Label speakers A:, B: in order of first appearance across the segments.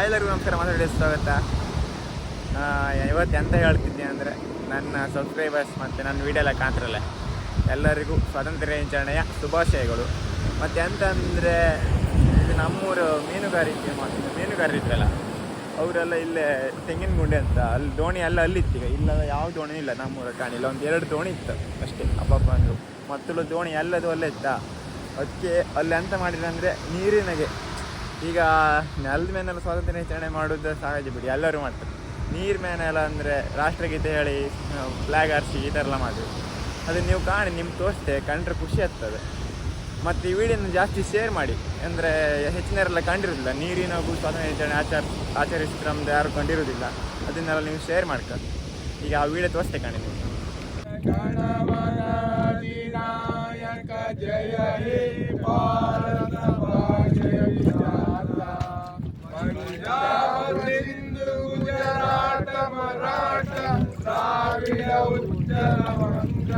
A: ಎಲ್ಲರಿಗೂ ನಮಸ್ಕಾರ, ಮಾತಾಡಿ ಸ್ವಾಗತ ಇವತ್ತು ಎಂತ ಹೇಳ್ತಿದ್ದೆ ಅಂದರೆ ನನ್ನ ಸಬ್ಸ್ಕ್ರೈಬರ್ಸ್ ಮತ್ತು ನನ್ನ ವೀಡಿಯೋ ಎಲ್ಲ ಕಾಣ್ತಿರಲ್ಲ, ಎಲ್ಲರಿಗೂ ಸ್ವಾತಂತ್ರ್ಯ ದಿನಾಚರಣೆಯ ಶುಭಾಶಯಗಳು. ಮತ್ತು ಎಂತ ಅಂದರೆ ಇದು ನಮ್ಮೂರು ಮೀನುಗಾರಿಕೆ ಮಾಡ್ತಿದ್ದೆ? ಮೀನುಗಾರರಿದ್ರಲ್ಲ ಅವರೆಲ್ಲ ಇಲ್ಲೇ ತೆಂಗಿನ ಗುಂಡೆ ಅಂತ, ಅಲ್ಲಿ ದೋಣಿ ಎಲ್ಲ ಅಲ್ಲಿತ್ತೀಗ. ಇಲ್ಲ ಯಾವ ದೋಣಿ ಇಲ್ಲ ನಮ್ಮೂರ ಕಾಣಿಲ್ಲ ಒಂದು ಎರಡು ದೋಣಿ ಇತ್ತು ಅಷ್ಟೇ, ಹಬ್ಬ ಅಂದರು ಮತ್ತಲ್ಲೂ ದೋಣಿ ಎಲ್ಲದು ಅಲ್ಲೇ ಇತ್ತಾ? ಅದಕ್ಕೆ ಅಲ್ಲಿ ಎಂತ ಮಾಡಿದ್ರೆ ಅಂದರೆ ನೀರಿನಾಗೆ ಈಗ ನೆಲದ ಮೇಲೆ ಸ್ವಾತಂತ್ರ್ಯ ಆಚರಣೆ ಮಾಡೋದು ಸಹಜ ಬಿಡಿ, ಎಲ್ಲರೂ ಮಾಡ್ತಾರೆ. ನೀರು ಮೇಲೆಲ್ಲ ಅಂದರೆ ರಾಷ್ಟ್ರಗೀತೆ ಹೇಳಿ ಫ್ಲ್ಯಾಗ್ ಹಾರಿಸಿ ಈ ಥರ ಎಲ್ಲ ಮಾಡಿದ್ರು ಅದನ್ನು ನೀವು ಕಾಣಿ, ನಿಮ್ಗೆ ತೋರಿಸ್ತೆ ಕಂಡ್ರೆ ಖುಷಿ ಆಗ್ತದೆ. ಮತ್ತು ಈ ವಿಡಿಯೋನ ಜಾಸ್ತಿ ಶೇರ್ ಮಾಡಿ. ಅಂದರೆ ಹೆಚ್ಚಿನವರೆಲ್ಲ ಕಂಡಿರೋದಿಲ್ಲ. ನೀರಿನ ಸ್ವಾತಂತ್ರ್ಯ ಆಚರಣೆ ಆಚಾರ ಆಚರಿಸಿದ್ರೆ ಯಾರು ಕಂಡಿರೋದಿಲ್ಲ. ಅದನ್ನೆಲ್ಲ ನೀವು ಶೇರ್ ಮಾಡ್ಕೊಂಡು ಈಗ ಆ ವಿಡಿಯೋ ತೋರಿಸ್ತೆ ಕಾಣಿ ನೀವು
B: ಜಯ ಭಾರತ ದ್ರಾವಿಡ ಉಜ್ಜಲ ಬಂಗ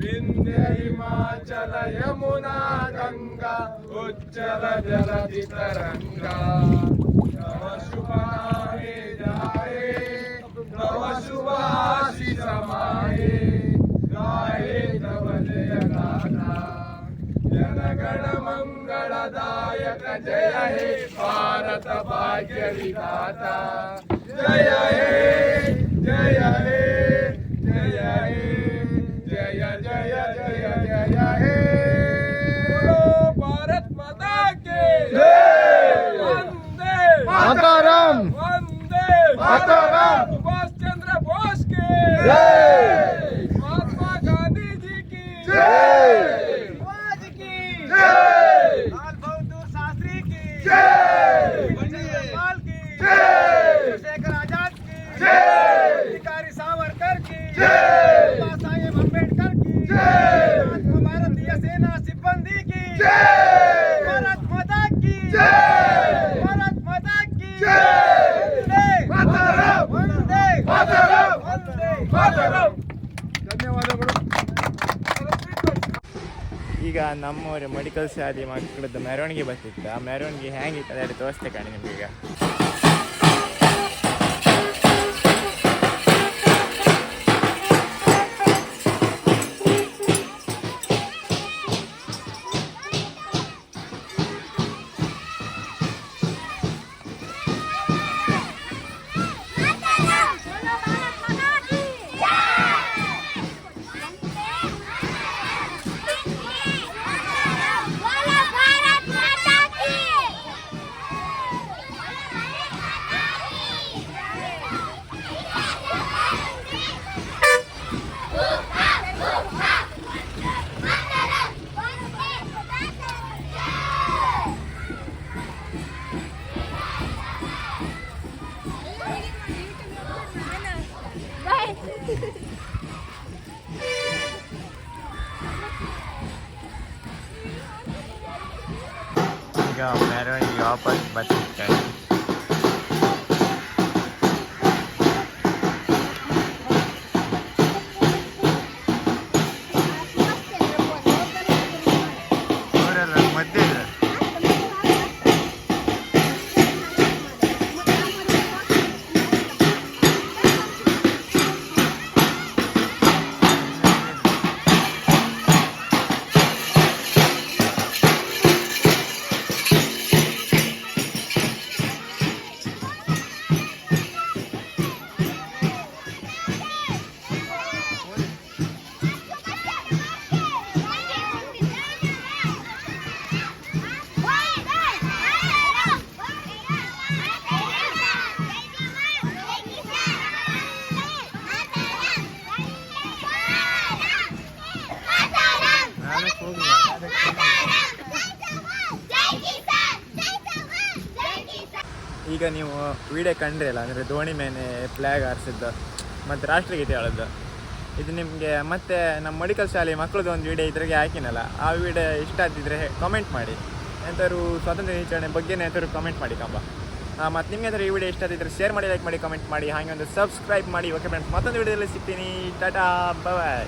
B: ವಿಂಧ್ಯ ಹಿಮಾಚಲ ಯಮುನಾ ಗಂಗಾ ಉಜ್ಜಲ ಜಲಧಿ ತರಂಗ ನವ ಶುಭಾಯೇ ಜಾಯೇ नव शुभाशिष समाये गाये तव जय गाथा जनगण मंगलदायक जय हे भारत भाग्य विधाता जय हे
C: Jai
B: Jai
A: ಈಗ ನಮ್ಮ ಮೆಡಿಕಲ್ ಶಾಲೆ ಮಕ್ಕಳದ್ದು ಮೆರವಣಿಗೆ ಬರ್ತಿತ್ತು. ಆ ಮೆರವಣಿಗೆ ಹ್ಯಾಂಗಿತ್ತು ಅದರಲ್ಲಿ ತೋರಿಸ್ತೇ ಕಾಣಿ ನಿಮ್ಗೆ ಈಗ. ಈಗ ಮೆರವಣಿಗೆ ವಾಪಸ್ ಬರ್ತಿತ್ತು ಈಗ ನೀವು ವಿಡಿಯೋ ಕಂಡ್ರಿಲ್ಲ ಅಂದರೆ ಧೋನಿ ಮೇಲೆ ಫ್ಲ್ಯಾಗ್ ಆರಿಸಿದ್ದು ಮತ್ತು ರಾಷ್ಟ್ರಗೀತೆ ಹೇಳೋದು ಇದು ನಿಮಗೆ ಮತ್ತೆ ನಮ್ಮ ಮೆಡಿಕಲ್ ಶಾಲೆ ಮಕ್ಕಳದ್ದು ಒಂದು ವಿಡಿಯೋ ಇದ್ರಾಗೆ ಹಾಕಿನಲ್ಲ, ಆ ವಿಡಿಯೋ ಇಷ್ಟ ಆದಿದ್ರೆ ಕಾಮೆಂಟ್ ಮಾಡಿ. ಎಂಥವ್ರು ಸ್ವಾತಂತ್ರ್ಯ ದಿನಾಚರಣೆ ಬಗ್ಗೆ ಎಂಥವ್ರು ಕಮೆಂಟ್ ಮಾಡಿ ಕಂಬ. ಮತ್ತು ನಿಮಗೆ ಅಂದರೆ ಈ ವಿಡಿಯೋ ಇಷ್ಟ ಆದಿದ್ರೆ ಶೇರ್ ಮಾಡಿ ಲೈಕ್ ಮಾಡಿ ಕಮೆಂಟ್ ಮಾಡಿ, ಹಾಗೆ ಒಂದು ಸಬ್ಸ್ಕ್ರೈಬ್ ಮಾಡಿ. ಓಕೆ ಫ್ರೆಂಡ್ಸ್ ಮತ್ತೊಂದು ವಿಡಿಯೋದಲ್ಲಿ ಸಿಗ್ತೀನಿ. ಟಾಟಾ ಬಾಯ್